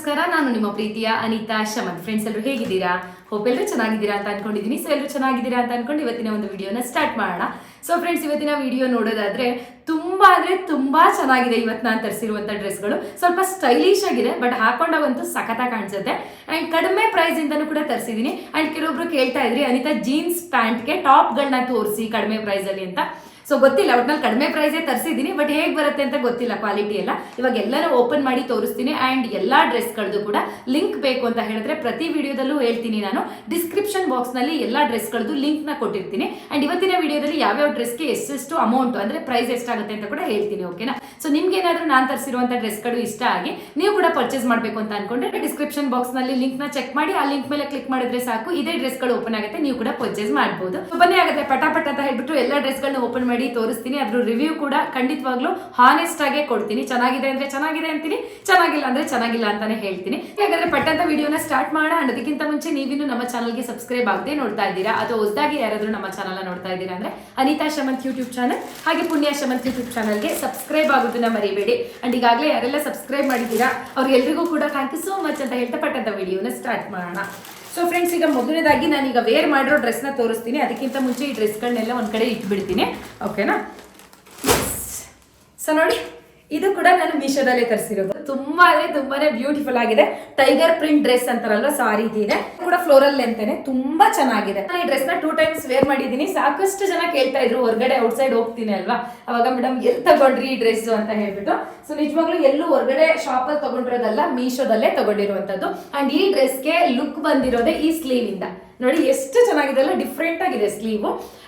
ನಮಸ್ಕಾರ, ನಾನು ನಿಮ್ಮ ಪ್ರೀತಿಯ ಅನಿತಾ ಶಮನ್. ಫ್ರೆಂಡ್ಸ್ ಎಲ್ಲರೂ ಹೇಗಿದ್ದೀರಾ? ಹೋಪ್ ಎಲ್ಲರೂ ಚೆನ್ನಾಗಿದ್ದೀರಾ ಅಂತ ಅನ್ಕೊಂಡಿದ್ದೀನಿ ಸೊ ಎಲ್ಲರೂ ಚೆನ್ನಾಗಿದ್ದೀರಾ ಅಂತ ಅನ್ಕೊಂಡು ಇವತ್ತಿನ ಒಂದು ವಿಡಿಯೋನ ಸ್ಟಾರ್ಟ್ ಮಾಡೋಣ. ಸೊ ಫ್ರೆಂಡ್ಸ್ ಇವತ್ತಿನ ವಿಡಿಯೋ ನೋಡೋದಾದ್ರೆ ತುಂಬಾ ಅಂದ್ರೆ ತುಂಬಾ ಚೆನ್ನಾಗಿದೆ ಇವತ್ತು ನಾನು ತರಿಸಿರುವಂಥ ಡ್ರೆಸ್ಗಳು. ಸ್ವಲ್ಪ ಸ್ಟೈಲಿಶ್ ಆಗಿದೆ ಬಟ್ ಹಾಕೊಂಡಾಗಂತೂ ಸಖತ ಕಾಣಿಸುತ್ತೆ. ಅಂಡ್ ಕಡಿಮೆ ಪ್ರೈಸ್ ಇಂದನೂ ಕೂಡ ತರಿಸಿದ್ದೀನಿ ಅಂಡ್ ಕೆಲವೊಬ್ರು ಕೇಳ್ತಾ ಇದ್ರಿ, ಅನಿತಾ ಜೀನ್ಸ್ ಪ್ಯಾಂಟ್ಗೆ ಟಾಪ್ಗಳನ್ನ ತೋರಿಸಿ ಕಡಿಮೆ ಪ್ರೈಸ್ ಅಲ್ಲಿ ಅಂತ. ಸೊ ಗೊತ್ತಿಲ್ಲ, ಒಟ್ನಲ್ಲಿ ಕಡಿಮೆ ಪ್ರೈಸೇ ತರಿಸಿದ್ದೀನಿ ಬಟ್ ಹೇಗೆ ಬರುತ್ತೆ ಅಂತ ಗೊತ್ತಿಲ್ಲ ಕ್ವಾಲಿಟಿ ಎಲ್ಲ. ಇವಾಗ ಎಲ್ಲರೂ ಓಪನ್ ಮಾಡಿ ತೋರಿಸ್ತೀನಿ ಆ್ಯಂಡ್ ಎಲ್ಲ ಡ್ರೆಸ್ಗಳದ್ದು ಕೂಡ ಲಿಂಕ್ ಬೇಕು ಅಂತ ಹೇಳಿದ್ರೆ ಪ್ರತಿ ವಿಡಿಯೋದಲ್ಲೂ ಹೇಳ್ತೀನಿ ನಾನು. ಡಿಸ್ಕ್ರಿಪ್ಷನ್ ಬಾಕ್ಸ್ನಲ್ಲಿ ಎಲ್ಲ ಡ್ರೆಸ್ಗಳದ್ದು ಲಿಂಕ್ನ ಕೊಟ್ಟಿರ್ತೀನಿ. ಆ್ಯಂಡ್ ಇವತ್ತಿನ ವಿಡಿಯೋದಲ್ಲಿ ಯಾವ್ಯಾವ ಡ್ರೆಸ್ಗೆ ಎಷ್ಟೆಷ್ಟು ಅಮೌಂಟ್ ಅಂದರೆ ಪ್ರೈಸ್ ಎಷ್ಟಾಗುತ್ತೆ ಅಂತ ಕೂಡ ಹೇಳ್ತೀನಿ ಓಕೆನಾ ಸೊ ನಿಮ್ಗೆ ಏನಾದರೂ ನಾನು ತರಿಸಿರುವಂಥ ಡ್ರೆಸ್ಗಳು ಇಷ್ಟ ಆಗಿ, ನೀವು ಕೂಡ ಪರ್ಚೇಸ್ ಮಾಡಬೇಕು ಅಂತ ಅನ್ಕೊಂಡ್ರೆ ಡಿಸ್ಕ್ರಿಪ್ಷನ್ ಬಾಕ್ಸ್ನಲ್ಲಿ ಲಿಂಕ್ನ ಚೆಕ್ ಮಾಡಿ, ಆ ಲಿಂಕ್ ಮೇಲೆ ಕ್ಲಿಕ್ ಮಾಡಿದ್ರೆ ಸಾಕು. ಇದೇ ಡ್ರೆಸ್ಗಳು ಓಪನ್ ಆಗುತ್ತೆ, ನೀವು ಕೂಡ ಪರ್ಚೇಸ್ ಮಾಡ್ಬೋದು. ಬನ್ನಿ ಆಗುತ್ತೆ, ಪಟಾಪಟ್ ಅಂತ ಹೇಳ್ಬಿಟ್ಟು ಎಲ್ಲ ಡ್ರೆಸ್ಗಳನ್ನ ಓಪನ್ ಮಾಡಿ ತೋರಿಸ್ತೀನಿ. ಅದ್ರ ರಿವ್ಯೂ ಕೂಡ ಖಂಡಿತವಾಗ್ಲೂ ಹಾನೆಸ್ಟ್ ಆಗೇ ಕೊಡ್ತೀನಿ. ಚೆನ್ನಾಗಿದೆ ಅಂದ್ರೆ ಚೆನ್ನಾಗಿದೆ ಅಂತೀನಿ, ಚೆನ್ನಾಗಿಲ್ಲ ಅಂದ್ರೆ ಚೆನ್ನಾಗಿಲ್ಲ ಅಂತಾನೆ ಹೇಳ್ತೀನಿ. ಯಾಕಂದ್ರೆ ಪಟ್ಟಂತ ವಿಡಿಯೋನ ಸ್ಟಾರ್ಟ್ ಮಾಡೋಣ. ಅದಕ್ಕಿಂತ ಮುಂಚೆ ನೀವಿನ್ನು ನಮ್ಮ ಚಾನಲ್ಗೆ ಸಬ್ಸ್ಕ್ರೈಬ್ ಆಗದೆ ನೋಡ್ತಾ ಇದ್ದೀರಾ? ಅಥವಾ ಹೊಸದಾಗಿ ಯಾರಾದ್ರೂ ನಮ್ಮ ಚಾನಲ್ ನೋಡ್ತಾ ಇದ್ದೀರಾ ಅಂದ್ರೆ ಅನಿತಾ ಶಮಂತ್ ಯೂಟ್ಯೂಬ್ ಚಾನಲ್ ಹಾಗೆ ಪುಣ್ಯ ಶಮಂತ್ ಯೂಟ್ಯೂಬ್ ಚಾನಲ್ಗೆ ಸಬ್ಸ್ಕ್ರೈಬ್ ಆಗೋದನ್ನ ಮರಿಬೇಡಿ. ಅಂಡ್ ಈಗಾಗಲೇ ಯಾರೆಲ್ಲ ಸಬ್ಸ್ಕ್ರೈಬ್ ಮಾಡಿದ್ದೀರಾ, ಅವ್ರಿಗೆಲ್ರಿಗೂ ಕೂಡ ಥ್ಯಾಂಕ್ ಯು ಸೋ ಮಚ್ ಅಂತ ಹೇಳ್ತಾ ಪಟ್ಟಂತ ವಿಡಿಯೋನ ಸ್ಟಾರ್ಟ್ ಮಾಡೋಣ. ಸೊ ಫ್ರೆಂಡ್ಸ್ ಈಗ ಮೊದಲನೇದಾಗಿ ನಾನು ಈಗ ವೇರ್ ಮಾಡಿರೋ ಡ್ರೆಸ್ನ ತೋರಿಸ್ತೀನಿ. ಅದಕ್ಕಿಂತ ಮುಂಚೆ ಈ ಡ್ರೆಸ್ಗಳನ್ನೆಲ್ಲ ಒಂದು ಕಡೆ ಇಟ್ಬಿಡ್ತೀನಿ. ಓಕೆನಾ ಸೊ ನೋಡಿ ಇದು ಕೂಡ ನಾನು ಮೀಶೋದಲ್ಲೇ ತರಿಸಿರೋದು. ತುಂಬಾ ಅಂದ್ರೆ ತುಂಬಾನೇ ಬ್ಯೂಟಿಫುಲ್ ಆಗಿದೆ. ಟೈಗರ್ ಪ್ರಿಂಟ್ ಡ್ರೆಸ್ ಅಂತಾರಲ್ವಾ ಸಾರಿ ಇದೆ. ಕೂಡ ಫ್ಲೋರಲ್ ಅಂತಾನೆ ತುಂಬಾ ಚೆನ್ನಾಗಿದೆ. ನಾನು ಈ ಡ್ರೆಸ್ನ ಟೂ ಟೈಮ್ಸ್ ವೇರ್ ಮಾಡಿದ್ದೀನಿ. ಸಾಕಷ್ಟು ಜನ ಕೇಳ್ತಾ ಇದ್ರು, ಹೊರಗಡೆ ಔಟ್ಸೈಡ್ ಹೋಗ್ತೀನಿ ಅಲ್ವಾ? ಅವಾಗ ಮೇಡಮ್ ಎಲ್ಲಿ ತಗೊಂಡ್ರಿ ಈ ಡ್ರೆಸ್ ಅಂತ ಹೇಳ್ಬಿಟ್ಟು. ಸೊ ನಿಜವಾಗ್ಲೂ ಎಲ್ಲೂ ಹೊರಗಡೆ ಶಾಪ್ ಅಲ್ಲಿ ತಗೊಂಡಿರೋದಲ್ಲ, ಮೀಶೋದಲ್ಲೇ ತಗೊಂಡಿರುವಂತದ್ದು ಅಂಡ್ ಈ ಡ್ರೆಸ್ಗೆ ಲುಕ್ ಬಂದಿರೋದೇ ಈ ಸ್ಲೀವ್ ಇಂದ. ನೋಡಿ, ಎಷ್ಟು ಚೆನ್ನಾಗಿದೆ ಅಲ್ಲ ಡಿಫ್ರೆಂಟ್ ಆಗಿದೆ ಸ್ಲೀವ್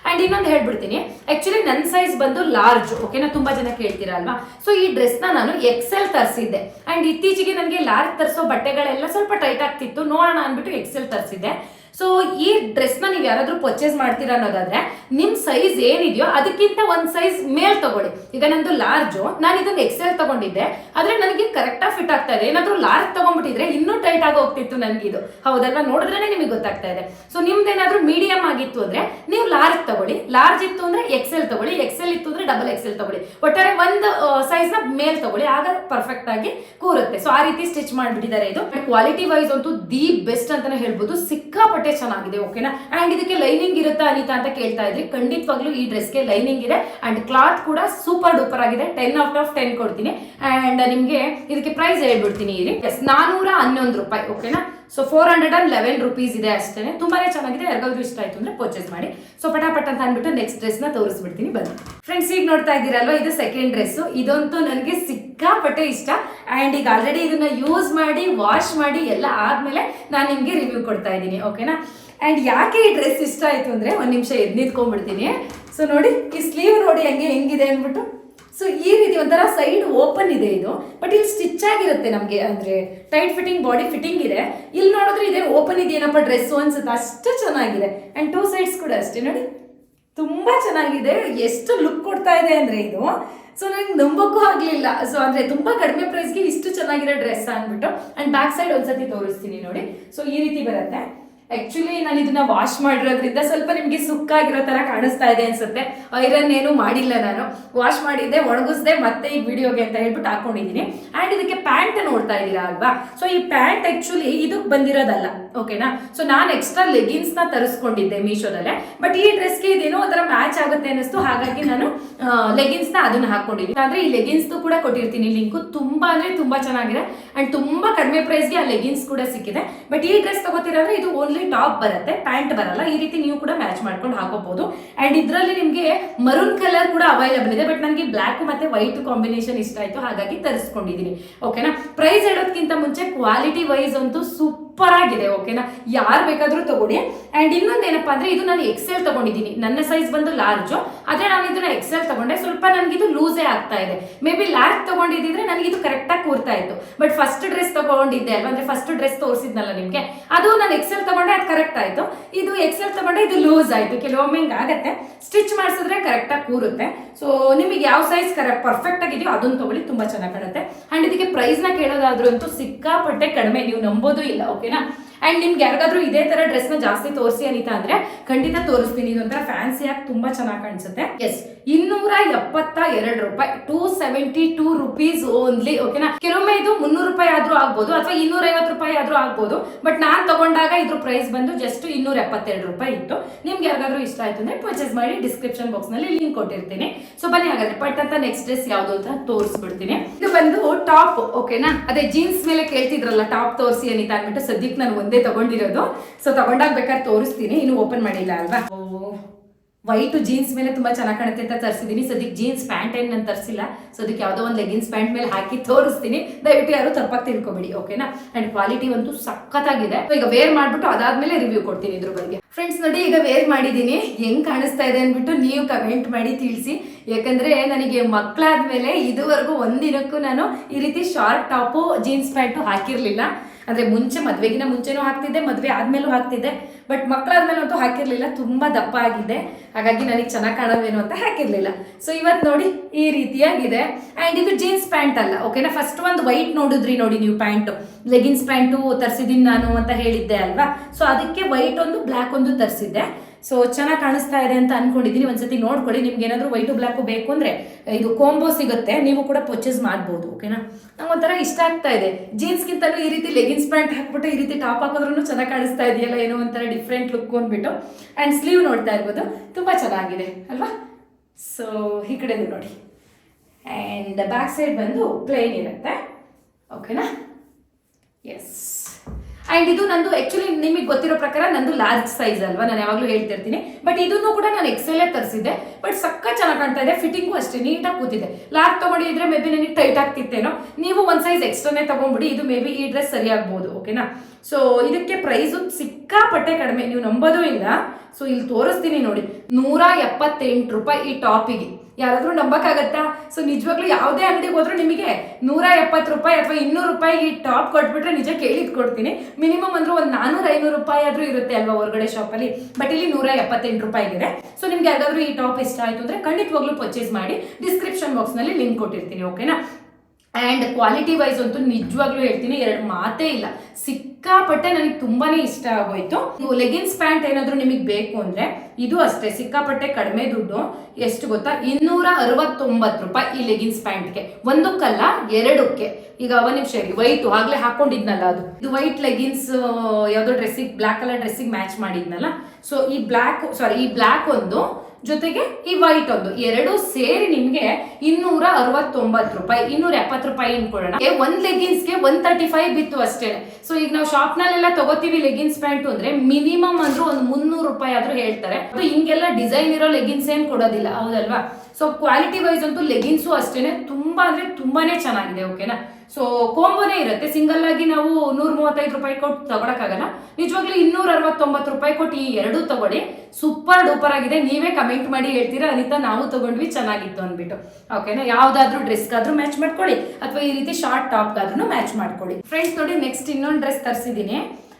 ಅಂಡ್ ಇನ್ನೊಂದು ಹೇಳ್ಬಿಡ್ತೀನಿ. ಆಕ್ಚುಲಿ ನನ್ನ ಸೈಜ್ ಬಂದು ಲಾರ್ಜ್ ಓಕೆನಾ ತುಂಬಾ ಜನ ಕೇಳ್ತೀರಾ ಅಲ್ವಾ? ಸೊ ಈ ಡ್ರೆಸ್ ನಾನು ಎಕ್ಸೆಲ್ ತರಿಸಿದ್ದೆ. ಅಂಡ್ ಇತ್ತೀಚೆಗೆ ನನಗೆ ಲಾರ್ಜ್ ತರಿಸೋ ಬಟ್ಟೆಗಳೆಲ್ಲ ಸ್ವಲ್ಪ ಟೈಟ್ ಆಗ್ತಿತ್ತು. ನೋಡೋಣ ಅಂದ್ಬಿಟ್ಟು ಎಕ್ಸೆಲ್ ತರಿಸಿದ್ದೆ. ಸೊ ಈ ಡ್ರೆಸ್ನ ನೀವು ಯಾರಾದ್ರೂ ಪರ್ಚೇಸ್ ಮಾಡ್ತೀರಾ ಅನ್ನೋದಾದ್ರೆ, ನಿಮ್ ಸೈಜ್ ಏನಿದೆಯೋ ಅದಕ್ಕಿಂತ ಒಂದ್ ಸೈಜ್ ಮೇಲ್ ತಗೊಳ್ಳಿ. ಈಗ ನಂದು ಲಾರ್ಜು ನಾನು ಇದನ್ನ ಎಕ್ಸೆಲ್ ತಗೊಂಡಿದ್ದೆ. ಆದ್ರೆ ನನಗೆ ಕರೆಕ್ಟಾಗಿ ಫಿಟ್ ಆಗ್ತಾ ಇದೆ. ಏನಾದ್ರೂ ಲಾರ್ಜ್ ತಗೊಂಡ್ಬಿಟ್ಟಿದ್ರೆ ಇನ್ನೂ ಟೈಟ್ ಆಗಿ ಹೋಗ್ತಿತ್ತು ನನಗೆ ಇದು. ಹೌದಲ್ವಾ? ನೋಡಿದ್ರೆ ನಿಮಗೆ ಗೊತ್ತಾಗ್ತಾ ಇದೆ. ಸೊ ನಿಮ್ದೇನಾದರೂ ಮೀಡಿಯಂ ಆಗಿತ್ತು ಅಂದ್ರೆ, ನೀವು ಲಾರ್ಜ್ ತಗೊಳ್ಳಿ. ಲಾರ್ಜ್ ಇತ್ತು ಅಂದ್ರೆ ಎಕ್ಸೆಲ್ ತಗೊಳ್ಳಿ. ಎಕ್ಸೆಲ್ ಇತ್ತು ಅಂದ್ರೆ ಡಬಲ್ ಎಕ್ಸೆಲ್ ತಗೊಳ್ಳಿ. ಒಟ್ಟಾರೆ ಒಂದು ಸೈಜ್ನ ಮೇಲ್ ತಗೊಳ್ಳಿ. ಆಗ ಪರ್ಫೆಕ್ಟ್ ಆಗಿ ಕೂರುತ್ತೆ. ಸೊ ಆ ರೀತಿ ಸ್ಟಿಚ್ ಮಾಡಿಬಿಟ್ಟಿದ್ದಾರೆ ಇದು. ಕ್ವಾಲಿಟಿ ವೈಸ್ ಅಂತೂ ದಿ ಬೆಸ್ಟ್ ಅಂತಾನೆ ಹೇಳ್ಬೋದು. ಸಿಕ್ಕಾಪಟ್ಟೆ ಚೆನ್ನಾಗಿದೆ ಓಕೆನಾ ಅಂಡ್ ಇದಕ್ಕೆ ಲೈನಿಂಗ್ ಇರುತ್ತಾ ಅನಿತಾ ಅಂತ ಕೇಳ್ತಾ ಇದ್ರಿ. ಖಂಡಿತವಾಗ್ಲೂ ಈ ಡ್ರೆಸ್ಗೆ ಲೈನಿಂಗ್ ಇದೆ. ಅಂಡ್ ಕ್ಲಾತ್ ಕೂಡ ಸೂಪರ್ ಡೂಪರ್ ಆಗಿದೆ. ಟೆನ್ ಔಟ್ ಆಫ್ ಟೆನ್ ಕೊಡ್ತೀನಿ. ಅಂಡ್ ನಿಮ್ಗೆ ಇದಕ್ಕೆ ಪ್ರೈಸ್ ಹೇಳ್ಬಿಡ್ತೀನಿ ಇರಿ ಎಸ್ ನಾನೂರ ಹನ್ನೊಂದು ರೂಪಾಯಿ ಓಕೆನಾ so four hundred and eleven rupees ಇದೆ ಅಷ್ಟೇ ತುಂಬಾನೇ ಚೆನ್ನಾಗಿದೆ. ಯಾರಿಗಾದ್ರೂ ಇಷ್ಟ ಆಯ್ತು ಅಂದ್ರೆ ಪರ್ಚೇಸ್ ಮಾಡಿ. ಸೊ ಪಟಾಪಟ್ ಅಂತ ಅಂದ್ಬಿಟ್ಟು ನೆಕ್ಸ್ಟ್ ಡ್ರೆಸ್ನ ತೋರಿಸ್ಬಿಡ್ತೀನಿ. ಬನ್ನಿ. ಫ್ರೆಂಡ್ಸ್ ಈಗ ನೋಡ್ತಾ ಇದ್ದೀರಲ್ವಾ? ಇದು ಸೆಕೆಂಡ್ ಡ್ರೆಸ್ ಇದಂತೂ ನನಗೆ ಸಿಕ್ಕಾಪಟ್ಟೆ ಇಷ್ಟ. ಆ್ಯಂಡ್ ಈಗ ಆಲ್ರೆಡಿ ಇದನ್ನ ಯೂಸ್ ಮಾಡಿ ವಾಶ್ ಮಾಡಿ ಎಲ್ಲ ಆದ್ಮೇಲೆ ನಾನು ನಿಮ್ಗೆ ರಿವ್ಯೂ ಕೊಡ್ತಾ ಇದ್ದೀನಿ. ಓಕೆನಾ ಆ್ಯಂಡ್ ಯಾಕೆ ಈ ಡ್ರೆಸ್ ಇಷ್ಟ ಆಯ್ತು ಅಂದ್ರೆ ಒಂದ್ ನಿಮಿಷ ಎದ್ ನಿಂತ್ಕೊಂಡ್ಬಿಡ್ತೀನಿ. ಸೊ ನೋಡಿ, ಈ ಸ್ಲೀವ್ ನೋಡಿ ಹಂಗೆ ಹೆಂಗಿದೆ ಅಂದ್ಬಿಟ್ಟು. ಸೊ ಈ ರೀತಿ ಒಂಥರ ಸೈಡ್ ಓಪನ್ ಇದೆ ಇದು. ಬಟ್ ಇಲ್ಲಿ ಸ್ಟಿಚ್ ಆಗಿರುತ್ತೆ ನಮಗೆ. ಅಂದ್ರೆ ಟೈಟ್ ಫಿಟ್ಟಿಂಗ್ ಬಾಡಿ ಫಿಟ್ಟಿಂಗ್ ಇದೆ. ಇಲ್ಲಿ ನೋಡಿದ್ರೆ ಇದೇ ಓಪನ್ ಇದೆಯೇನಪ್ಪ ಡ್ರೆಸ್ ಅನ್ಸುತ್ತೆ? ಅಷ್ಟು ಚೆನ್ನಾಗಿದೆ. ಅಂಡ್ ಟೂ ಸೈಡ್ಸ್ ಕೂಡ ಅಷ್ಟೇ ನೋಡಿ. ತುಂಬಾ ಚೆನ್ನಾಗಿದೆ. ಎಷ್ಟು ಲುಕ್ ಕೊಡ್ತಾ ಇದೆ ಅಂದ್ರೆ ಇದು. ಸೊ ನನಗೆ ನಂಬಕ್ಕೂ ಆಗಲಿಲ್ಲ. ಸೊ ಅಂದ್ರೆ ತುಂಬಾ ಕಡಿಮೆ ಪ್ರೈಸ್ಗೆ ಇಷ್ಟು ಚೆನ್ನಾಗಿರೋ ಡ್ರೆಸ್ ಅಂದ್ಬಿಟ್ಟು. ಅಂಡ್ ಬ್ಯಾಕ್ ಸೈಡ್ ಒಂದ್ಸತಿ ತೋರಿಸ್ತೀನಿ ನೋಡಿ. ಸೊ ಈ ರೀತಿ ಬರುತ್ತೆ. ಆಕ್ಚುಲಿ ನಾನು ಇದನ್ನ ವಾಶ್ ಮಾಡಿರೋದ್ರಿಂದ ಸ್ವಲ್ಪ ನಿಮಗೆ ಸುಕ್ಕಾಗಿರೋ ತರ ಕಾಣಿಸ್ತಾ ಇದೆ ಅನ್ಸುತ್ತೆ. ಐರನ್ ಏನು ಮಾಡಿಲ್ಲ ನಾನು. ವಾಶ್ ಮಾಡಿದ್ದೆ, ಒಣಗಿಸ್ದೆ, ಮತ್ತೆ ಈ ವಿಡಿಯೋಗೆ ಅಂತ ಹೇಳ್ಬಿಟ್ಟು ಹಾಕೊಂಡಿದ್ದೀನಿ ಅಂಡ್ ಇದಕ್ಕೆ ಪ್ಯಾಂಟ್ ನೋಡ್ತಾ ಇದ್ದೀರಾ ಅಲ್ವಾ? ಸೊ ಈ ಪ್ಯಾಂಟ್ ಆಕ್ಚುಲಿ ಇದಕ್ಕೆ ಬಂದಿರೋದಲ್ಲ ಓಕೆನಾ ಸೊ ನಾನು ಎಕ್ಸ್ಟ್ರಾ ಲೆಗಿನ್ಸ್ನ ತರಿಸ್ಕೊಂಡಿದ್ದೆ ಮೀಶೋದಲ್ಲೇ ಬಟ್ ಈ ಡ್ರೆಸ್ಗೆ ಇದೇನೋ ಒಂಥರ ಮ್ಯಾಚ್ ಆಗುತ್ತೆ ಅನ್ನಿಸ್ತು. ಹಾಗಾಗಿ ನಾನು ಲೆಗಿನ್ಸ್ನ ಅದನ್ನ ಹಾಕೊಂಡಿದ್ದೀನಿ ಅಂದ್ರೆ ಈ ಲೆಗಿನ್ಸ್ ಕೂಡ ಕೊಟ್ಟಿರ್ತೀನಿ. ಲಿಂಕು ತುಂಬಾ ಅಂದ್ರೆ ತುಂಬಾ ಚೆನ್ನಾಗಿದೆ. ಅಂಡ್ ತುಂಬಾ ಕಡಿಮೆ ಪ್ರೈಸ್ಗೆ ಆ ಲೆಗಿನ್ಸ್ ಕೂಡ ಸಿಕ್ಕಿದೆ. ಬಟ್ ಈ ಡ್ರೆಸ್ ತಗೋತಿರೋದ್ರೆ ಇದು ಓನ್ಲಿ ಟಾಪ್ ಬರುತ್ತೆ ಪ್ಯಾಂಟ್ ಬರಲ್ಲ, ಈ ರೀತಿ ನೀವು ಕೂಡ ಮ್ಯಾಚ್ ಮಾಡ್ಕೊಂಡು ಹಾಕೋಬಹುದು ಅಂಡ್ ಇದರಲ್ಲಿ ನಿಮಗೆ ಮರೂನ್ ಕಲರ್ ಕೂಡ ಅವೈಲಬಲ್ ಇದೆ ಬಟ್ ನನಗೆ ಬ್ಲಾಕ್ ಮತ್ತೆ ವೈಟ್ ಕಾಂಬಿನೇಷನ್ ಇಷ್ಟ ಆಯ್ತು, ಹಾಗಾಗಿ ತರಿಸ್ಕೊಂಡಿದ್ದೀನಿ ಓಕೆನಾ ಪ್ರೈಸ್ ಹೇಳೋದಕ್ಕಿಂತ ಮುಂಚೆ ಕ್ವಾಲಿಟಿ ವೈಸ್ ಅಂತೂ ಸೂಪರ್ ಆಗಿದೆ ಓಕೆನಾ ಯಾರು ಬೇಕಾದ್ರೂ ತಗೊಳ್ಳಿ. ಅಂಡ್ ಇನ್ನೊಂದು ಏನಪ್ಪಾ ಅಂದ್ರೆ, ಇದು ನಾನು ಎಕ್ಸೆಲ್ ತಗೊಂಡಿದ್ದೀನಿ ನನ್ನ ಸೈಜ್ ಬಂದು ಲಾರ್ಜ್ ಆದ್ರೆ ನಾನು ಇದನ್ನ ಎಕ್ಸೆಲ್ ತಗೊಂಡೆ. ಸ್ವಲ್ಪ ನನಗೆ ಇದು ಲೂಸೇ ಆಗ್ತಾ ಇದೆ. ಮೇ ಬಿ ಲಾರ್ಜ್ ತಗೊಂಡಿದ್ರೆ ನನಗೆ ಇದು ಕರೆಕ್ಟಾಗಿ ಕೂರ್ತಾ ಇತ್ತು. ಬಟ್ ಫಸ್ಟ್ ಡ್ರೆಸ್ ತಗೊಂಡಿದ್ದೆ ಅಲ್ವಾ? ಅಂದ್ರೆ ಫಸ್ಟ್ ಡ್ರೆಸ್ ತೋರಿಸಿದ್ನಲ್ಲ ನಿಮ್ಗೆ. ಅದು ನಾನು ಎಕ್ಸೆಲ್ ತಗೊಂಡೆ ಅದು ಕರೆಕ್ಟ್ ಆಯ್ತು. ಇದು ಎಕ್ಸೆಲ್ ತಗೊಂಡೆ, ಇದು ಲೂಸ್ ಆಯ್ತು. ಕೆಲವೊಮ್ಮೆ ಹಿಂಗ್ ಆಗತ್ತೆ. ಸ್ಟಿಚ್ ಮಾಡಿಸಿದ್ರೆ ಕರೆಕ್ಟ್ ಆಗಿ ಕೂರುತ್ತೆ. ಸೊ ನಿಮಗೆ ಯಾವ ಸೈಜ್ ಕರೆಕ್ಟ್ ಪರ್ಫೆಕ್ಟ್ ಆಗಿದೆಯೋ ಅದನ್ನ ತಗೊಳ್ಳಿ, ತುಂಬಾ ಚೆನ್ನಾಗಿ ಕಾಣುತ್ತೆ. ಅಂಡ್ ಇದಕ್ಕೆ ಪ್ರೈಸ್ನ ಕೇಳೋದಾದ್ರೂ ಅಂತೂ ಸಿಕ್ಕಾಪಟ್ಟೆ ಕಡಿಮೆ. ನೀವು ನಂಬೋದು ಇಲ್ಲ ಓಕೆನಾ ಅಂಡ್ ನಿಮ್ಗೆ ಯಾರಿಗಾದ್ರೂ ಇದೇ ತರ ಡ್ರೆಸ್ನ ಜಾಸ್ತಿ ತೋರಿಸಿ ಅನಿತಾ ಅಂದ್ರೆ ಖಂಡಿತ ತೋರಿಸ್ತೀನಿ. ಇದೊಂಥರ ಫ್ಯಾನ್ಸಿ ಆಗಿ ತುಂಬಾ ಚೆನ್ನಾಗಿ ಕಾಣಿಸುತ್ತೆ. ಎಸ್ ಇನ್ನೂರ ಎಪ್ಪತ್ತ ಎರಡು ರೂಪಾಯಿ. Two seventy two rupees only ಓಕೆನಾ ಕೆಲವೊಮ್ಮೆ ಇದು ಮುನ್ನೂರು ರೂಪಾಯಿ ಆದ್ರೂ ಆಗ್ಬೋದು ಅಥವಾ ಇನ್ನೂರ ಐವತ್ತು ರೂಪಾಯಿ ಆದ್ರೂ ಆಗ್ಬೋದು. ಬಟ್ ನಾನ್ ತಗೊಂಡಾಗ ಇದ್ರ ಪ್ರೈಸ್ ಬಂದು ಜಸ್ಟ್ ಇನ್ನೂರ ಎಪ್ಪತ್ತೆರಡು ರೂಪಾಯಿ ಇತ್ತು. ನಿಮ್ಗೆ ಯಾರಿಗಾದ್ರೂ ಇಷ್ಟ ಆಯ್ತು ಅಂದ್ರೆ ಪರ್ಚೇಸ್ ಮಾಡಿ ಡಿಸ್ಕ್ರಿಪ್ಷನ್ ಬಾಕ್ಸ್ನಲ್ಲಿ ಲಿಂಕ್ ಕೊಟ್ಟಿರ್ತೀನಿ. ಸೊ ಬನ್ನಿ ಹಾಗಾದ್ರೆ ಪಟ್ ಅಂತ ನೆಕ್ಸ್ಟ್ ಡ್ರೆಸ್ ಯಾವುದು ಅಂತ ತೋರಿಸ್ಬಿಡ್ತೀನಿ. ಇದು ಬಂದು ಟಾಪ್ ಓಕೆನಾ ಅದೇ ಜೀನ್ಸ್ ಮೇಲೆ ಕೇಳ್ತಿದ್ರಲ್ಲ ಟಾಪ್ ತೋರಿಸಿ ಅನಿತಾ ಅಂದ್ಬಿಟ್ಟು ಸದ್ಯಕ್ಕೆ ನಾನು ಒಂದೇ ತಗೊಂಡಿರೋದು. ಸೊ ತಗೊಂಡಾಗ ಬೇಕಾದ್ರೆ ತೋರಿಸ್ತೀನಿ. ಇನ್ನು ಓಪನ್ ಮಾಡಿಲ್ಲ ಅಲ್ವಾ? ವೈಟ್ ಜೀನ್ಸ್ ಮೇಲೆ ತುಂಬಾ ಚೆನ್ನಾಗಿ ಕಾಣುತ್ತೆ ಅಂತ ತರಿಸಿದ್ದೀನಿ ಸದ್ಯಕ್ಕೆ ಜೀನ್ಸ್ ಪ್ಯಾಂಟ್ ಏನು ನಾನು ತರಿಸಿಲ್ಲ. ಸೊ ಅದಕ್ಕೆ ಯಾವುದೋ ಒಂದು ಲೆಗಿನ್ಸ್ ಪ್ಯಾಂಟ್ ಮೇಲೆ ಹಾಕಿ ತೋರಿಸ್ತೀನಿ. ದಯವಿಟ್ಟು ಯಾರು ತಪ್ಪಾಗಿ ತಿಳ್ಕೊಬೇಡಿ ಓಕೆನಾ ಅಂಡ್ ಕ್ವಾಲಿಟಿ ಅಂತೂ ಸಖತ್ತಾಗಿದೆ. ಈಗ ವೇರ್ ಮಾಡ್ಬಿಟ್ಟು ಅದಾದ್ಮೇಲೆ ರಿವ್ಯೂ ಕೊಡ್ತೀನಿ ಇದ್ರ ಬಗ್ಗೆ. ಫ್ರೆಂಡ್ಸ್ ನೋಡಿ, ಈಗ ವೇರ್ ಮಾಡಿದ್ದೀನಿ ಹೆಂಗ್ ಕಾಣಿಸ್ತಾ ಇದೆ ಅಂದ್ಬಿಟ್ಟು ನೀವು ಕಮೆಂಟ್ ಮಾಡಿ ತಿಳಿಸಿ. ಯಾಕಂದ್ರೆ ನನಗೆ ಮಕ್ಕಳಾದ್ಮೇಲೆ ಇದುವರೆಗೂ ಒಂದಿನಕ್ಕೂ ನಾನು ಈ ರೀತಿ ಶಾರ್ಟ್ ಟಾಪು ಜೀನ್ಸ್ ಪ್ಯಾಂಟು ಹಾಕಿರಲಿಲ್ಲ. ಅಂದ್ರೆ ಮುಂಚೆ ಮದ್ವೆಗಿನ ಮುಂಚೆನೂ ಹಾಕ್ತಿದ್ದೆ, ಮದುವೆ ಆದ್ಮೇಲೂ ಹಾಕ್ತಿದ್ದೆ. ಬಟ್ ಮಕ್ಕಳಾದ್ಮೇಲೆ ಅಂತೂ ಹಾಕಿರ್ಲಿಲ್ಲ, ತುಂಬಾ ದಪ್ಪ ಆಗಿದೆ. ಹಾಗಾಗಿ ನನಗೆ ಚೆನ್ನಾಗಿ ಕಾಣೋವೇನು ಅಂತ ಹಾಕಿರಲಿಲ್ಲ. ಸೊ ಇವತ್ತು ನೋಡಿ, ಈ ರೀತಿಯಾಗಿದೆ. ಅಂಡ್ ಇದು ಜೀನ್ಸ್ ಪ್ಯಾಂಟ್ ಅಲ್ಲ ಓಕೆನಾ ಫಸ್ಟ್ ಒಂದು ವೈಟ್ ನೋಡಿದ್ರಿ ನೋಡಿ ನೀವು ಪ್ಯಾಂಟು ಲೆಗಿನ್ಸ್ ಪ್ಯಾಂಟು ತರಿಸಿದ್ದೀನಿ ನಾನು ಅಂತ ಹೇಳಿದ್ದೆ ಅಲ್ವಾ? ಸೊ ಅದಕ್ಕೆ ವೈಟ್ ಒಂದು ಬ್ಲ್ಯಾಕ್ ಒಂದು ತರಿಸಿದ್ದೆ. ಸೊ ಚೆನ್ನಾಗಿ ಕಾಣಿಸ್ತಾ ಇದೆ ಅಂತ ಅನ್ಕೊಂಡಿದ್ದೀನಿ ಒಂದ್ಸತಿ ನೋಡ್ಕೊಳ್ಳಿ, ನಿಮ್ಗೆ ಏನಾದರೂ ವೈಟು ಬ್ಲ್ಯಾಕು ಬೇಕು ಅಂದರೆ ಇದು ಕೋಂಬೋ ಸಿಗುತ್ತೆ. ನೀವು ಕೂಡ ಪರ್ಚೇಸ್ ಮಾಡ್ಬೋದು ಓಕೆನಾ ನಂಗೊಂಥರ ಇಷ್ಟ ಆಗ್ತಾ ಇದೆ. ಜೀನ್ಸ್ಗಿಂತಲೂ ಈ ರೀತಿ ಲೆಗಿನ್ಸ್ ಪ್ಯಾಂಟ್ ಹಾಕ್ಬಿಟ್ಟು ಈ ರೀತಿ ಟಾಪ್ ಹಾಕೋದ್ರೂ ಚೆನ್ನಾಗಿ ಕಾಣಿಸ್ತಾ ಇದೆಯಲ್ಲ ಏನೋ ಒಂಥರ ಡಿಫ್ರೆಂಟ್ ಲುಕ್ ಅಂದ್ಬಿಟ್ಟು. ಆ್ಯಂಡ್ ಸ್ಲೀವ್ ನೋಡ್ತಾ ಇರ್ಬೋದು. ತುಂಬ ಚೆನ್ನಾಗಿದೆ, ಅಲ್ವಾ? ಸೊ ಈ ಕಡೆದು ನೋಡಿ. ಆ್ಯಂಡ್ ಬ್ಯಾಕ್ ಸೈಡ್ ಬಂದು ಪ್ಲೇನ್ ಇರುತ್ತೆ ಓಕೆನಾ ಎಸ್ ಆ್ಯಂಡ್ ಇದು ನಂದು ಆ್ಯಕ್ಚುಲಿ ನಿಮಗೆ ಗೊತ್ತಿರೋ ಪ್ರಕಾರ ನಂದು ಲಾರ್ಜ್ ಸೈಜ್ ಅಲ್ವಾ? ನಾನು ಯಾವಾಗಲೂ ಹೇಳ್ತಿರ್ತೀನಿ ಬಟ್ ಇದನ್ನು ಕೂಡ ನಾನು ಎಕ್ಸೆಲ್ಲೇ ತರಿಸಿದ್ದೆ. ಬಟ್ ಸಕ್ಕ ಚೆನ್ನಾಗಿ ಕಾಣ್ತಾ ಇದೆ. ಫಿಟ್ಟಿಂಗು ಅಷ್ಟೇ, ನೀಟಾಗಿ ಕೂತಿದೆ. ಲಾರ್ಜ್ ತೊಗೊಂಡಿದ್ರೆ ಮೇ ಬಿ ನನಗೆ ಟೈಟ್ ಆಗ್ತಿತ್ತೇನೋ? ನೀವು ಒಂದು ಸೈಜ್ ಎಕ್ಸ್ಟ್ರಾನೇ ತೊಗೊಂಡ್ಬಿಡಿ. ಇದು ಮೇ ಬಿ ಈ ಡ್ರೆಸ್ ಸರಿ ಆಗ್ಬೋದು ಓಕೆನಾ ಸೊ ಇದಕ್ಕೆ ಪ್ರೈಸು ಸಿಕ್ಕಾಪಟ್ಟೆ ಕಡಿಮೆ. ನೀವು ನಂಬೋದೂ ಇಲ್ಲ. ಸೊ ಇಲ್ಲಿ ತೋರಿಸ್ತೀನಿ ನೋಡಿ. ನೂರ ಎಪ್ಪತ್ತೆಂಟು ರೂಪಾಯಿ ಈ ಟಾಪಿಗೆ ಯಾರಾದ್ರೂ ನಂಬಕ್ಕಾಗತ್ತಾ? ಸೊ ನಿಜವಾಗ್ಲೂ ಯಾವುದೇ ಅಂಗಡಿಗೆ ಹೋದ್ರೂ ನಿಮಗೆ ನೂರ ಎಪ್ಪತ್ತು ರೂಪಾಯಿ ಅಥವಾ ಇನ್ನೂರು ರೂಪಾಯಿ ಈ ಟಾಪ್ ಕೊಟ್ಬಿಟ್ರೆ ನಿಜ ಕೇಳಿದ್ ಕೊಡ್ತೀನಿ ಮಿನಿಮಮ್ ಅಂದ್ರೆ ಒಂದು ನಾನೂರ ಐನೂರು ರೂಪಾಯಿ ಆದ್ರೂ ಇರುತ್ತೆ ಅಲ್ವಾ ಹೊರಗಡೆ ಶಾಪಲ್ಲಿ ಬಟ್ ಇಲ್ಲಿ ನೂರ ಎಪ್ಪತ್ತೆಂಟು ರೂಪಾಯಿಗಿದೆ ಸೊ ನಿಮ್ಗೆ ಯಾರಾದರೂ ಈ ಟಾಪ್ ಇಷ್ಟ ಆಯ್ತು ಅಂದ್ರೆ ಖಂಡಿತವಾಗ್ಲೂ ಪರ್ಚೇಸ್ ಮಾಡಿ ಡಿಸ್ಕ್ರಿಪ್ಷನ್ ಬಾಕ್ಸ್ನಲ್ಲಿ ಲಿಂಕ್ ಕೊಟ್ಟಿರ್ತೀನಿ ಓಕೆನಾ ಆ್ಯಂಡ್ ಕ್ವಾಲಿಟಿ ವೈಸ್ ಅಂತೂ ನಿಜವಾಗ್ಲೂ ಹೇಳ್ತೀನಿ, ಎರಡು ಮಾತೇ ಇಲ್ಲ. ಸಿಕ್ಕಾಪಟ್ಟೆ ನನಗೆ ತುಂಬಾನೇ ಇಷ್ಟ ಆಗೋಯ್ತು. ಲೆಗಿನ್ಸ್ ಪ್ಯಾಂಟ್ ಏನಾದರೂ ನಿಮಗೆ ಬೇಕು ಅಂದರೆ, ಇದು ಅಷ್ಟೇ, ಸಿಕ್ಕಾಪಟ್ಟೆ ಕಡಿಮೆ ದುಡ್ಡು. ಎಷ್ಟು ಗೊತ್ತಾ? ಇನ್ನೂರ ಅರವತ್ತೊಂಬತ್ತು ರೂಪಾಯಿ ಈ ಲೆಗಿನ್ಸ್ ಪ್ಯಾಂಟ್ಗೆ ಒಂದಕ್ಕಲ್ಲ, ಎರಡಕ್ಕೆ. ಈಗ ಒಂದು ನಿಮಿಷ ವೈಟು ಆಗಲೇ ಹಾಕೊಂಡಿದ್ನಲ್ಲ ಅದು. ಇದು ವೈಟ್ ಲೆಗಿನ್ಸ್ ಯಾವುದೋ ಡ್ರೆಸ್ಸಿಗೆ ಬ್ಲ್ಯಾಕ್ ಕಲರ್ ಡ್ರೆಸ್ಸಿಗೆ ಮ್ಯಾಚ್ ಮಾಡಿದ್ನಲ್ಲ. ಸೊ ಈ ಬ್ಲ್ಯಾಕ್ ಸಾರಿ ಈ ಬ್ಲ್ಯಾಕ್ ಒಂದು ಜೊತೆಗೆ ಈ ವೈಟ್ ಒಂದು. ಎರಡು ಸೇರಿ ನಿಮ್ಗೆ ಇನ್ನೂರ ಅರವತ್ತೊಂಬತ್ತು ರೂಪಾಯಿ, ಇನ್ನೂರ ಎಪ್ಪತ್ತು ರೂಪಾಯಿ ಅನ್ಕೊಳ್ಳೋಣ ಒಂದ್ ಲೆಗಿನ್ಸ್ಗೆ ಒನ್ ತರ್ಟಿ ಫೈವ್ ಬಿತ್ತು ಅಷ್ಟೇ. ಸೊ ಈಗ ನಾವು ಶಾಪ್ ನಲ್ಲೆಲ್ಲ ತಗೋತೀವಿ ಲೆಗಿನ್ಸ್ ಪ್ಯಾಂಟ್ ಅಂದ್ರೆ ಮಿನಿಮಮ್ ಅಂದ್ರೆ ಒಂದು ಮುನ್ನೂರು ರೂಪಾಯಿ ಆದ್ರೂ ಹೇಳ್ತಾರೆ. ಹಿಂಗೆಲ್ಲ ಡಿಸೈನ್ ಇರೋ ಲೆಗಿನ್ಸ್ ಏನ್ ಕೊಡೋದಿಲ್ಲ, ಹೌದಲ್ವಾ? ಸೊ ಕ್ವಾಲಿಟಿ ವೈಸ್ ಅಂತೂ ಲೆಗಿನ್ಸು ಅಷ್ಟೇನೆ, ತುಂಬಾ ಅಂದ್ರೆ ತುಂಬಾನೇ ಚೆನ್ನಾಗಿದೆ ಓಕೆನಾ ಸೊ ಕೋಂಬೋನೇ ಇರುತ್ತೆ. ಸಿಂಗಲ್ ಆಗಿ ನಾವು ನೂರ ಮೂವತ್ತೈದು ರೂಪಾಯಿ ಕೊಟ್ಟು ತಗೊಳಕ್ಕಾಗಲ್ಲ. ನಿಜವಾಗ್ಲೂ ಇನ್ನೂರ ಅರವತ್ತೊಂಬತ್ತು ರೂಪಾಯಿ ಕೊಟ್ಟು ಈ ಎರಡೂ ತಗೊಳ್ಳಿ. ಸೂಪರ್ ಡೂಪರ್ ಆಗಿದೆ. ನೀವೇ ಕಮೆಂಟ್ ಮಾಡಿ ಹೇಳ್ತೀರಾ? ಅನಿತಾ, ನಾವು ತಗೊಂಡ್ವಿ. ಚೆನ್ನಾಗಿತ್ತು ಅಂದ್ಬಿಟ್ಟು. ಓಕೆನಾ ಯಾವ್ದಾದ್ರು ಡ್ರೆಸ್ಗಾದ್ರೂ ಮ್ಯಾಚ್ ಮಾಡ್ಕೊಳ್ಳಿ. ಅಥವಾ ಈ ರೀತಿ ಶಾರ್ಟ್ ಟಾಪ್ಗಾದ್ರೂ ಮ್ಯಾಚ್ ಮಾಡ್ಕೊಳ್ಳಿ. ಫ್ರೆಂಡ್ಸ್ ನೋಡಿ ನೆಕ್ಸ್ಟ್ ಇನ್ನೊಂದು ಡ್ರೆಸ್ ತರಿಸಿದ್ದೀನಿ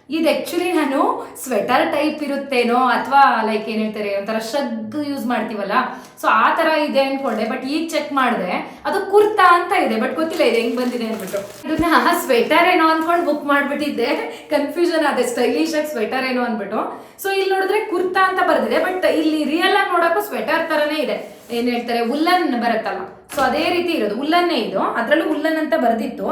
ಇದು ಆ್ಯಕ್ಚುಲಿ ನಾನು ಸ್ವೆಟರ್ ಟೈಪ್ ಇರುತ್ತೇನೋ ಅಥವಾ ಲೈಕ್ ಏನ್ ಹೇಳ್ತಾರೆ, ಒಂಥರ ಶಗ್ ಯೂಸ್ ಮಾಡ್ತೀವಲ್ಲ ಸೊ ಆ ತರ ಇದೆ ಅನ್ಕೊಂಡೆ ಬಟ್ ಈಗ ಚೆಕ್ ಮಾಡಿದೆ, ಅದು ಕುರ್ತಾ ಅಂತ ಇದೆ ಬಟ್ ಗೊತ್ತಿಲ್ಲ ಇದು ಹೆಂಗ್ ಬಂದಿದೆ ಅಂದ್ಬಿಟ್ಟು ಇದನ್ನ ಸ್ವೆಟರ್ ಏನೋ ಅನ್ಕೊಂಡು ಬುಕ್ ಮಾಡ್ಬಿಟ್ಟಿದ್ದೆ ಕನ್ಫ್ಯೂಷನ್ ಅದೇ ಸ್ಟೈಲಿಶ್ ಆಗಿ ಸ್ವೆಟರ್ ಏನೋ ಅಂದ್ಬಿಟ್ಟು ಸೊ ಇಲ್ಲಿ ನೋಡಿದ್ರೆ ಕುರ್ತಾ ಅಂತ ಬರೆದಿದೆ ಬಟ್ ಇಲ್ಲಿ ರಿಯಲ್ ಆಗಿ ನೋಡೋಕ್ಕೂ ಸ್ವೆಟರ್ ತರನೇ ಇದೆ. ಏನ್ ಹೇಳ್ತಾರೆ, ಉಲ್ಲನ್ ಬರುತ್ತಲ್ಲ ಸೊ ಅದೇ ರೀತಿ ಇರೋದು, ಉಲ್ಲನ್ನೇ ಇದು, ಅದ್ರಲ್ಲೂ ಉಲ್ಲನ್ ಅಂತ ಬರ್ದಿತ್ತು.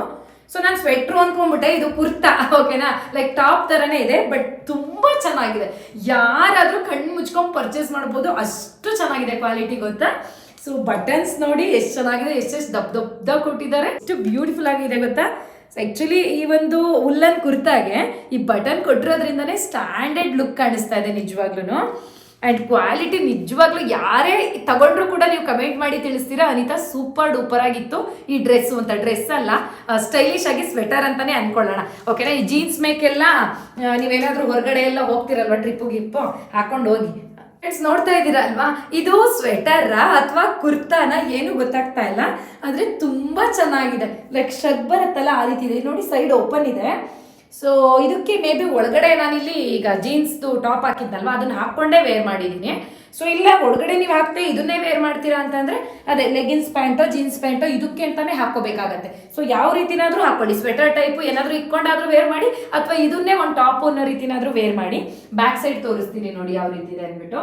ಸೊ ನಾನು ಸ್ವೆಟ್ರು ಅನ್ಕೊಂಡ್ಬಿಟ್ಟೆ ಇದು ಕುರ್ತಾ ಓಕೆನಾ ಲೈಕ್ ಟಾಪ್ ತರನೇ ಇದೆ ಬಟ್ ತುಂಬಾ ಚೆನ್ನಾಗಿದೆ. ಯಾರಾದರೂ ಕಣ್ಣು ಮುಚ್ಕೊಂಡು ಪರ್ಚೇಸ್ ಮಾಡ್ಬೋದು, ಅಷ್ಟು ಚೆನ್ನಾಗಿದೆ ಕ್ವಾಲಿಟಿ ಗೊತ್ತಾ? ಸೊ ಬಟನ್ಸ್ ನೋಡಿ ಎಷ್ಟು ಚೆನ್ನಾಗಿದೆ, ಎಷ್ಟು ಎಷ್ಟೆಷ್ಟು ದಪ್ಪ ದಪ್ಪ ಕೊಟ್ಟಿದ್ದಾರೆ. ಎಷ್ಟು ಬ್ಯೂಟಿಫುಲ್ ಆಗಿದೆ ಗೊತ್ತಾ? ಆ್ಯಕ್ಚುಲಿ ಈ ಒಂದು ಉಲ್ಲನ್ ಕುರ್ತಾಗೆ ಈ ಬಟನ್ ಕೊಟ್ಟಿರೋದ್ರಿಂದನೇ ಸ್ಟ್ಯಾಂಡರ್ಡ್ ಲುಕ್ ಕಾಣಿಸ್ತಾ ಇದೆ ನಿಜವಾಗ್ಲೂ ಆ್ಯಂಡ್ ಕ್ವಾಲಿಟಿ ನಿಜವಾಗ್ಲೂ ಯಾರೇ ತಗೊಂಡ್ರು ಕೂಡ ನೀವು ಕಮೆಂಟ್ ಮಾಡಿ ತಿಳಿಸ್ತೀರಾ? ಅನಿತಾ ಸೂಪರ್ ಡೂಪರ್ ಆಗಿತ್ತು. ಈ ಡ್ರೆಸ್ ಅಂತ ಡ್ರೆಸ್ ಅಲ್ಲ. ಸ್ಟೈಲಿಶ್ ಆಗಿ ಸ್ವೆಟರ್ ಅಂತಾನೆ ಅನ್ಕೊಳ್ಳೋಣ. ಓಕೆನಾ ಈ ಜೀನ್ಸ್ ಮೇಕೆಲ್ಲ ನೀವೇನಾದರೂ ಹೊರಗಡೆ ಎಲ್ಲ ಹೋಗ್ತಿರಲ್ವಾ ಟ್ರಿಪ್ಪು ಗಿಪ್ಪು? ಹಾಕೊಂಡು ಹೋಗಿ. ಫ್ರೆಂಡ್ಸ್ ನೋಡ್ತಾ ಇದ್ದೀರಾ ಅಲ್ವಾ? ಇದು ಸ್ವೆಟರ್ ಅಥವಾ ಕುರ್ತಾನ? ಏನು ಗೊತ್ತಾಗ್ತಾ ಇಲ್ಲ. ಆದ್ರೆ ತುಂಬಾ ಚೆನ್ನಾಗಿದೆ. ಲೈಕ್ ಶಗ್ ಬರುತ್ತಲ್ಲ ಆ ರೀತಿ ಇದೆ. ನೋಡಿ ಸೈಡ್ ಓಪನ್ ಇದೆ. ಸೊ ಇದಕ್ಕೆ ಮೇ ಬಿ ಒಳಗಡೆ ನಾನಿಲ್ಲಿ ಈಗ ಜೀನ್ಸ್ದು ಟಾಪ್ ಹಾಕಿದ್ನಲ್ವಾ? ಅದನ್ನ ಹಾಕ್ಕೊಂಡೇ ವೇರ್ ಮಾಡಿದ್ದೀನಿ ಸೊ ಇಲ್ಲ, ಒಳಗಡೆ ನೀವು ಹಾಕ್ತೆ ಇದನ್ನೇ ವೇರ್ ಮಾಡ್ತೀರಾ ಅಂತಂದರೆ, ಅದೇ ಲೆಗಿನ್ಸ್ ಪ್ಯಾಂಟೋ ಜೀನ್ಸ್ ಪ್ಯಾಂಟೋ ಇದಕ್ಕೆ ಅಂತಾನೆ ಹಾಕೋಬೇಕಾಗತ್ತೆ ಸೊ ಯಾವ ರೀತಿನಾದರೂ ಹಾಕೊಳ್ಳಿ ಸ್ವೆಟರ್ ಟೈಪ್ ಏನಾದರೂ ಇಟ್ಕೊಂಡಾದ್ರೂ ವೇರ್ ಮಾಡಿ, ಅಥವಾ ಇದನ್ನೇ ಒಂದು ಟಾಪ್ ಅನ್ನೋ ರೀತಿನಾದ್ರೂ ವೇರ್ ಮಾಡಿ. ಬ್ಯಾಕ್ ಸೈಡ್ ತೋರಿಸ್ತೀನಿ ನೋಡಿ ಯಾವ ರೀತಿ ಇದೆ ಅಂದ್ಬಿಟ್ಟು.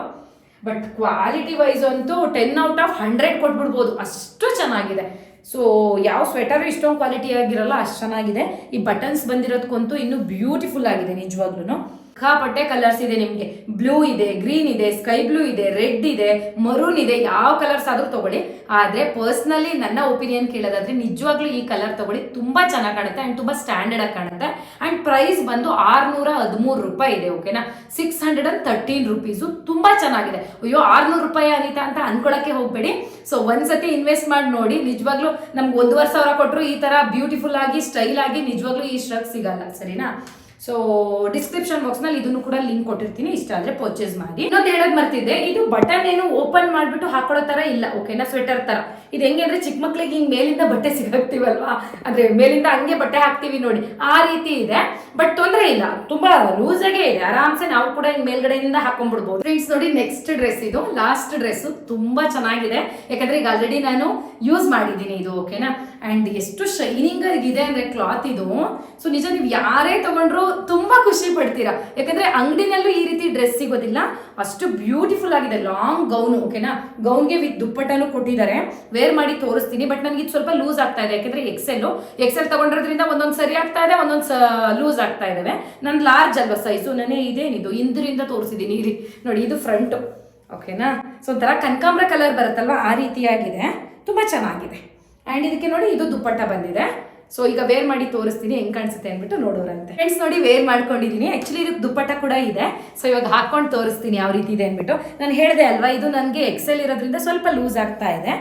ಬಟ್ ಕ್ವಾಲಿಟಿ ವೈಸ್ ಅಂತೂ ಟೆನ್ ಔಟ್ ಆಫ್ ಹಂಡ್ರೆಡ್ ಕೊಟ್ಬಿಡ್ಬೋದು. ಅಷ್ಟು ಚೆನ್ನಾಗಿದೆ. ಸೊ ಯಾವ ಸ್ವೆಟರ್ ಇಷ್ಟೊಂದು ಕ್ವಾಲಿಟಿ ಆಗಿರಲ್ಲ, ಅಷ್ಟು ಚೆನ್ನಾಗಿದೆ. ಈ ಬಟನ್ಸ್ ಬಂದಿರೋದಕ್ಕಂತೂ ಇನ್ನೂ ಬ್ಯೂಟಿಫುಲ್ ಆಗಿದೆ ನಿಜವಾಗ್ಲೂ ಸಿಕ್ಕಾಪಟ್ಟೆ ಕಲರ್ಸ್ ಇದೆ ನಿಮಗೆ. ಬ್ಲೂ ಇದೆ ಗ್ರೀನ್ ಇದೆ ಸ್ಕೈ ಬ್ಲೂ ಇದೆ ರೆಡ್ ಇದೆ ಮರೂನ್ ಇದೆ, ಯಾವ ಕಲರ್ಸ್ ಆದ್ರೂ ತಗೊಳ್ಳಿ. ಆದ್ರೆ ಪರ್ಸ್ನಲಿ ನನ್ನ ಒಪಿನಿಯನ್ ಕೇಳೋದಾದ್ರೆ ನಿಜವಾಗ್ಲೂ ಈ ಕಲರ್ ತಗೊಳ್ಳಿ. ತುಂಬಾ ಚೆನ್ನಾಗಿ ಕಾಣುತ್ತೆ ಅಂಡ್ ತುಂಬಾ ಸ್ಟ್ಯಾಂಡರ್ಡ್ ಆಗಿ ಕಾಣುತ್ತೆ. ಅಂಡ್ ಪ್ರೈಸ್ ಬಂದು ಆರ್ನೂರ ಹದಿಮೂರು ರೂಪಾಯಿ ಇದೆ ಓಕೆನಾ six hundred and thirteen rupees ತುಂಬಾ ಚೆನ್ನಾಗಿದೆ. ಅಯ್ಯೋ, ಆರ್ನೂರು ರೂಪಾಯಿ ಅನಿತಾ ಅಂತ ಅನ್ಕೊಳಕ್ಕೆ ಹೋಗ್ಬೇಡಿ. ಸೊ ಒಂದ್ಸತಿ ಇನ್ವೆಸ್ಟ್ ಮಾಡಿ ನೋಡಿ. ನಿಜವಾಗ್ಲೂ ನಮ್ಗೆ ಒಂದೂವರೆ ಸಾವಿರ ಕೊಟ್ಟರು ಈ ತರ ಬ್ಯೂಟಿಫುಲ್ ಆಗಿ ಸ್ಟೈಲ್ ಆಗಿ ನಿಜವಾಗ್ಲೂ ಈ ಶ್ರಗ್ ಸಿಗಲ್ಲ, ಸರಿನಾ? ಸೊ ಡಿಸ್ಕ್ರಿಪ್ಷನ್ ಬಾಕ್ಸ್ನಲ್ಲಿ ಇದನ್ನು ಕೂಡ ಲಿಂಕ್ ಕೊಟ್ಟಿರ್ತೀನಿ. ಇಷ್ಟ ಆದ್ರೆ ಪರ್ಚೇಸ್ ಮಾಡಿ. ಇನ್ನೊಂದು ಹೇಳೋದ್ ಮರ್ತಿದ್ದೆ. ಇದು ಬಟನ್ ಏನು ಓಪನ್ ಮಾಡ್ಬಿಟ್ಟು ಹಾಕೊಳ್ಳೋ ತರ ಇಲ್ಲ. ಓಕೆನಾ ಸ್ವೆಟರ್ ತರ. ಇದು ಹೆಂಗೆ ಅಂದ್ರೆ ಚಿಕ್ಕ ಮಕ್ಳಿಗೆ ಹಿಂಗ್ ಮೇಲಿಂದ ಬಟ್ಟೆ ಸಿಗಾಕ್ತಿವಲ್ವಾ? ಅಂದ್ರೆ ಮೇಲಿಂದ ಹಂಗೆ ಬಟ್ಟೆ ಹಾಕ್ತಿವಿ ನೋಡಿ. ಆ ರೀತಿ ಇದೆ. ಬಟ್ ತೊಂದರೆ ಇಲ್ಲ. ತುಂಬಾ ಲೂಸ್ ಆಗೇ ಇದೆ. ಆರಾಮ್ಸೆ ನಾವು ಕೂಡ ಹಿಂಗ್ ಮೇಲ್ಗಡೆಯಿಂದ ಹಾಕೊಂಡ್ಬಿಡ್ಬೋದು. ಫ್ರೆಂಡ್ಸ್ ನೋಡಿ ನೆಕ್ಸ್ಟ್ ಡ್ರೆಸ್ ಇದು. ಲಾಸ್ಟ್ ಡ್ರೆಸ್ ತುಂಬಾ ಚೆನ್ನಾಗಿದೆ. ಯಾಕಂದ್ರೆ ಈಗ ಆಲ್ರೆಡಿ ನಾನು ಯೂಸ್ ಮಾಡಿದ್ದೀನಿ ಇದು ಓಕೆನಾ ಅಂಡ್ ಎಷ್ಟು ಶೈನಿಂಗ್ ಇದೆ ಅಂದ್ರೆ ಕ್ಲಾತ್ ಇದು. ಸೊ ನಿಜ ನೀವು ಯಾರೇ ತಗೊಂಡ್ರು ತುಂಬಾ ಖುಷಿ ಪಡ್ತೀರಾ? ಯಾಕಂದ್ರೆ ಅಂಗಡಿನಲ್ಲೂ ಈ ರೀತಿ ಡ್ರೆಸ್ ಸಿಗೋದಿಲ್ಲ. ಅಷ್ಟು ಬ್ಯೂಟಿಫುಲ್ ಆಗಿದೆ. ಲಾಂಗ್ ಗೌನ್ ಓಕೆನಾ ಗೌನ್ಗೆ ವಿತ್ ದುಪ್ಪಟ್ಟನು ಕೊಟ್ಟಿದ್ದಾರೆ. ವೇರ್ ಮಾಡಿ ತೋರಿಸ್ತೀನಿ ಬಟ್ ನನಗೆ ಇದು ಸ್ವಲ್ಪ ಲೂಸ್ ಆಗ್ತಾ ಇದೆ. ಯಾಕಂದ್ರೆ ಎಕ್ಸೆಲ್ ಎಕ್ಸೆಲ್ ತಗೊಂಡಿರೋದ್ರಿಂದ ಒಂದೊಂದು ಸರಿ ಆಗ್ತಾ ಇದೆ, ಒಂದೊಂದು ಲೂಸ್ ಆಗ್ತಾ ಇದಾವೆ. ನನ್ ಲಾರ್ಜ್ ಅಲ್ವಾ ಸೈಜು ನಾನೇ ಇದೇನಿದು? ಇಂದ್ರಿಂದ ತೋರಿಸಿದ್ದೀನಿ ಇಲ್ಲಿ ನೋಡಿ, ಇದು ಫ್ರಂಟ್ ಓಕೆನಾ ಸೊ ಒಂಥರ ಕನಕಾಂಬ್ರ ಕಲರ್ ಬರುತ್ತಲ್ವ? ಆ ರೀತಿಯಾಗಿದೆ. ತುಂಬಾ ಚೆನ್ನಾಗಿದೆ. ಆ್ಯಂಡ್ ಇದಕ್ಕೆ ನೋಡಿ, ಇದು ದುಪ್ಪಟ್ಟ ಬಂದಿದೆ. ಸೊ ಈಗ ವೇರ್ ಮಾಡಿ ತೋರಿಸ್ತೀನಿ, ಹೆಂಗ್ ಕಾಣಿಸುತ್ತೆ ಅಂದ್ಬಿಟ್ಟು ನೋಡೋರಂತೆ. ಫ್ರೆಂಡ್ಸ್ ನೋಡಿ ವೇರ್ ಮಾಡ್ಕೊಂಡಿದ್ದೀನಿ ಆಕ್ಚುಲಿ ಇದಕ್ಕೆ ದುಪ್ಪಟ್ಟ ಕೂಡ ಇದೆ. ಸೊ ಇವಾಗ ಹಾಕೊಂಡು ತೋರಿಸ್ತೀನಿ ಯಾವ ರೀತಿ ಇದೆ ಅಂದ್ಬಿಟ್ಟು. ನಾನು ಹೇಳಿದೆ ಅಲ್ವಾ, ಇದು ನನಗೆ ಎಕ್ಸೆಲ್ ಇರೋದ್ರಿಂದ ಸ್ವಲ್ಪ ಲೂಸ್ ಆಗ್ತಾ ಇದೆ.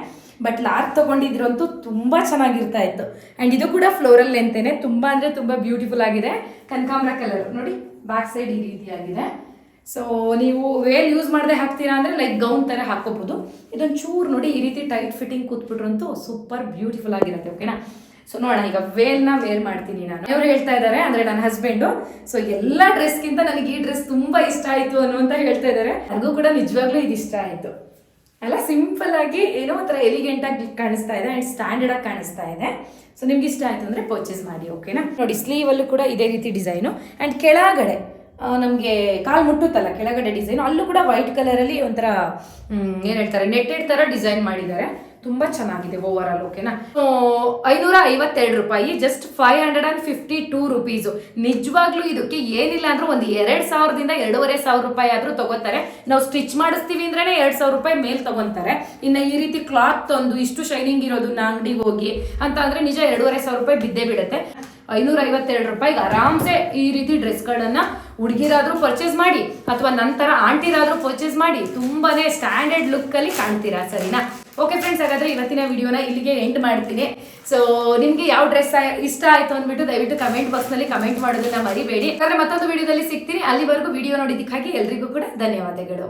ಬಟ್ ಲಾರ್ಜ್ ತೊಗೊಂಡಿದ್ರಂತೂ ತುಂಬ ಚೆನ್ನಾಗಿರ್ತಾ ಇತ್ತು. ಆ್ಯಂಡ್ ಇದು ಕೂಡ ಫ್ಲೋರಲ್ ಲೆಂತೇನೆ ತುಂಬ ಅಂದರೆ ತುಂಬ ಬ್ಯೂಟಿಫುಲ್ ಆಗಿದೆ. ಕನಕಾಂಬ್ರ ಕಲರ್ ನೋಡಿ ಬ್ಯಾಕ್ ಸೈಡ್ ಈ ರೀತಿಯಾಗಿದೆ. ಸೊ ನೀವು ವೇರ್ ಯೂಸ್ ಮಾಡದೆ ಹಾಕ್ತೀರಾ ಅಂದರೆ ಲೈಕ್ ಗೌನ್ ಥರ ಹಾಕೋಬಹುದು ಇದೊಂದು ಚೂರು ನೋಡಿ ಈ ರೀತಿ ಟೈಟ್ ಫಿಟ್ಟಿಂಗ್ ಕೂತ್ಬಿಟ್ರಂತೂ ಸೂಪರ್ ಬ್ಯೂಟಿಫುಲ್ ಆಗಿರುತ್ತೆ ಓಕೆನಾ ಸೊ ನೋಡೋಣ, ಈಗ ವೇಲ್ನ ವೇರ್ ಮಾಡ್ತೀನಿ ನಾನು. ಇವ್ರು ಹೇಳ್ತಾ ಇದ್ದಾರೆ ಅಂದ್ರೆ ನನ್ನ ಹಸ್ಬೆಂಡು ಸೊ ಎಲ್ಲ ಡ್ರೆಸ್ಗಿಂತ ನನಗೆ ಈ ಡ್ರೆಸ್ ತುಂಬಾ ಇಷ್ಟ ಆಯ್ತು ಅನ್ನುವಂತ ಹೇಳ್ತಾ ಇದ್ದಾರೆ ನನಗೂ ಕೂಡ ನಿಜವಾಗ್ಲೂ ಇದು ಇಷ್ಟ ಆಯ್ತು. ಅಲ್ಲ ಸಿಂಪಲ್ ಆಗಿ ಏನೋ ಒಂಥರ ಎಲಿಗೆಂಟ್ ಆಗಿ ಕಾಣಿಸ್ತಾ ಇದೆ ಅಂಡ್ ಸ್ಟ್ಯಾಂಡರ್ಡ್ ಆಗಿ ಕಾಣಿಸ್ತಾ ಇದೆ. ಸೊ ನಿಮ್ಗೆ ಇಷ್ಟ ಆಯ್ತು ಅಂದ್ರೆ ಪರ್ಚೇಸ್ ಮಾಡಿ ಓಕೆನಾ ನೋಡಿ ಸ್ಲೀವ್ ಅಲ್ಲೂ ಕೂಡ ಇದೇ ರೀತಿ ಡಿಸೈನು ಅಂಡ್ ಕೆಳಗಡೆ ನಮಗೆ ಕಾಲು ಮುಟ್ಟುತ್ತಲ್ಲ, ಕೆಳಗಡೆ ಡಿಸೈನ್ ಅಲ್ಲೂ ಕೂಡ ವೈಟ್ ಕಲರಲ್ಲಿ ಒಂಥರ ಏನು ಹೇಳ್ತಾರೆ ನೆಟ್ಟೆಡ್ ಥರ ಡಿಸೈನ್ ಮಾಡಿದ್ದಾರೆ. ತುಂಬ ಚೆನ್ನಾಗಿದೆ ಓವರ್ ಆಲ್ ಓಕೆನಾ? ಐನೂರ ಐವತ್ತೆರಡು ರೂಪಾಯಿ just five hundred and fifty two rupees ನಿಜವಾಗ್ಲೂ ಇದಕ್ಕೆ ಏನಿಲ್ಲ ಅಂದ್ರೆ ಒಂದು ಎರಡು ಸಾವಿರದಿಂದ ಎರಡೂವರೆ ಸಾವಿರ ರೂಪಾಯಿ ಆದರೂ ತಗೋತಾರೆ. ನಾವು ಸ್ಟಿಚ್ ಮಾಡಿಸ್ತೀವಿ ಅಂದ್ರೆ ಎರಡು ಸಾವಿರ ರೂಪಾಯಿ ಮೇಲೆ ತಗೊಂತಾರೆ. ಇನ್ನು ಈ ರೀತಿ ಕ್ಲಾತ್ ತಂದು ಇಷ್ಟು ಶೈನಿಂಗ್ ಇರೋದನ್ನ ಅಂಗಡಿಗೆ ಹೋಗಿ ಅಂತ ಅಂದ್ರೆ ನಿಜ ಎರಡೂವರೆ ಸಾವಿರ ರೂಪಾಯಿ ಬಿದ್ದೇ ಬಿಡುತ್ತೆ. ಐನೂರ ಐವತ್ತೆರಡು ರೂಪಾಯಿಗೆ ಆರಾಮ್ಸೆ ಈ ರೀತಿ ಡ್ರೆಸ್ಗಳನ್ನ ಹುಡುಗಿರಾದ್ರೂ ಪರ್ಚೇಸ್ ಮಾಡಿ, ಅಥವಾ ನಂತರ ಆಂಟಿರಾದ್ರೂ ಪರ್ಚೇಸ್ ಮಾಡಿ, ತುಂಬಾನೇ ಸ್ಟ್ಯಾಂಡರ್ಡ್ ಲುಕ್ಕಲ್ಲಿ ಕಾಣ್ತೀರಾ, ಸರಿನಾ? ಓಕೆ ಫ್ರೆಂಡ್ಸ್ ಹಾಗಾದ್ರೆ ಇವತ್ತಿನ ವಿಡಿಯೋನ ಇಲ್ಲಿಗೆ ಎಂಡ್ ಮಾಡ್ತೀನಿ. ಸೊ ನಿಮ್ಗೆ ಯಾವ ಡ್ರೆಸ್ ಇಷ್ಟ ಆಯ್ತು ಅಂದ್ಬಿಟ್ಟು ದಯವಿಟ್ಟು ಕಮೆಂಟ್ ಬಾಕ್ಸ್ನಲ್ಲಿ ಕಮೆಂಟ್ ಮಾಡೋದನ್ನ ಮರಿಬೇಡಿ. ಯಾಕಂದ್ರೆ ಮತ್ತೊಂದು ವಿಡಿಯೋದಲ್ಲಿ ಸಿಗ್ತೀನಿ. ಅಲ್ಲಿವರೆಗೂ ವಿಡಿಯೋ ನೋಡಿದ್ದಕ್ಕಾಗಿ ಎಲ್ರಿಗೂ ಕೂಡ ಧನ್ಯವಾದಗಳು.